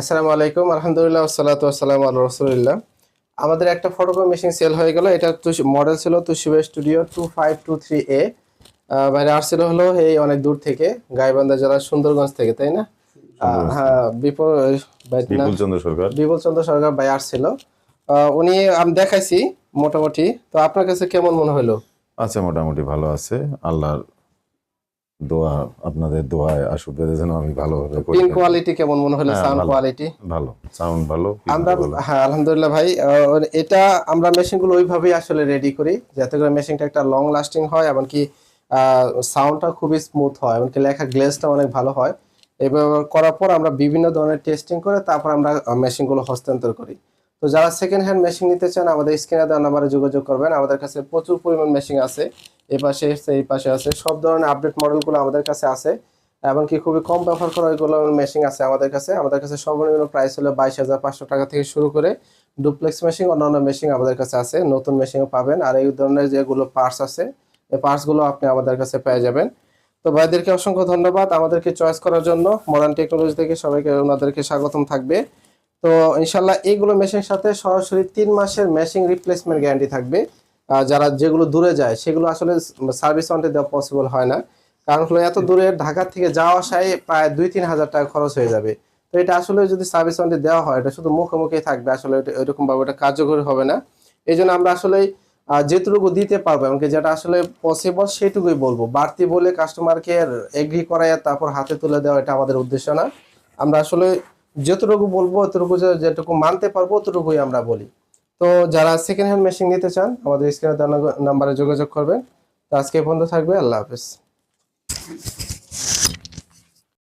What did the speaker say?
আসসালামু আলাইকুম আলহামদুলিল্লাহ আসসালাতু আসসালামু আলা রাসূলিল্লাহ। আমাদের একটা ফটোকপি মেশিন সেল হয়ে গেল। এটা মডেল ছিল Toshiba studio two five two three A. বাইরে আসছিল হলো এই অনেক দূর থেকে গাইবান্ধা জেলার সুন্দরগঞ্জ থেকে তাই না? হ্যাঁ বিপুল চন্দ্র সরকার বিপুল চন্দ্র সরকার। ভাই আসছিল উনি আমি দেখাইছি মোটামুটি। তো আপনার কাছে কেমন মনে হলো? আচ্ছা মোটামুটি ভালো আছে। আল্লাহর দোয়া আপনাদের দোয়ায় আশীর্বাদে যেন আমি ভালোভাবে করি। কোয়ালিটি কেমন মনে হলো? হ্যাঁ, সাউন্ড কোয়ালিটি ভালো সাউন্ড ভালো আমরা হ্যাঁ আলহামদুলিল্লাহ ভাই এটা আমরা মেশিনগুলো ওইভাবেই আসলে রেডি করি যাতে করে মেশিনটা একটা লং লাস্টিং হয় এমনকি সাউন্ডটা খুবই স্মুথ হয় এমনকি লেখা গ্লেজটা অনেক ভালো হয়। এবার করার পর আমরা বিভিন্ন ধরনের টেস্টিং করে তারপর আমরা মেশিনগুলো হস্তান্তর করি। তো যারা সেকেন্ড হ্যান্ড মেশিন নিতে চান, আমাদের স্ক্রিনে দেওয়া নাম্বারে যোগাযোগ করবেন। আমাদের কাছে প্রচুর পরিমাণ মেশিন আছে। এই পাশে এসছে এই পাশে আছে। সব ধরনের আপডেট মডেলগুলো আমাদের কাছে আছে। এমনকি খুবই কম ব্যবহার করা ওইগুলো মেশিন আছে আমাদের কাছে। আমাদের কাছে সর্বনিম্ন প্রাইস হলো বাইশ হাজার পাঁচশো টাকা থেকে শুরু করে ডুপ্লেক্স মেশিন অন্যান্য মেশিন আমাদের কাছে আছে। নতুন মেশিনও পাবেন। আর এই ধরনের যেগুলো পার্টস আছে এই পার্টসগুলো আপনি আমাদের কাছে পেয়ে যাবেন। তো ভাইদেরকে অসংখ্য ধন্যবাদ আমাদেরকে চয়েস করার জন্য। মডার্ন টেকনোলজি থেকে সবাইকে ওনাদেরকে স্বাগতম থাকবে। তো ইনশাল্লাহ এইগুলো মেশিনের সাথে সরাসরি তিন মাসের মেশিন রিপ্লেসমেন্ট গ্যারান্টি থাকবে। যারা যেগুলো দূরে যায়, সেগুলো আসলে সার্ভিস ওয়ারেন্টি দেওয়া পসিবল হয় না। কারণ হলো এত দূরে ঢাকা থেকে যাওয়া আসায় প্রায় দুই তিন হাজার টাকা খরচ হয়ে যাবে। তো এটা আসলে যদি সার্ভিস ওয়ারেন্টি দেওয়া হয়, এটা শুধু মুখে মুখেই থাকবে, আসলে এটা এরকম ভাবে এটা কার্যকরী হবে না। এই জন্য আমরা আসলে যেটুকু দিতে পারব, এমনকি যেটা আসলে পসিবল সেটুকুই বলব। বাড়তি বলে কাস্টমারকে এগ্রি করাইয়া তারপর হাতে তুলে দেওয়া, এটা আমাদের উদ্দেশ্য না। আমরা আসলে যতটুকু বলব, অতটুকু যেটুকু মানতে পারব, অতটুকুই আমরা বলি। তো যারা সেকেন্ড হ্যান্ড মেশিন নিতে চান, আমাদের স্ক্রিনে নাম্বারে যোগাযোগ করবেন। তো আজকে পর্যন্ত থাকবে, আল্লাহ হাফেজ।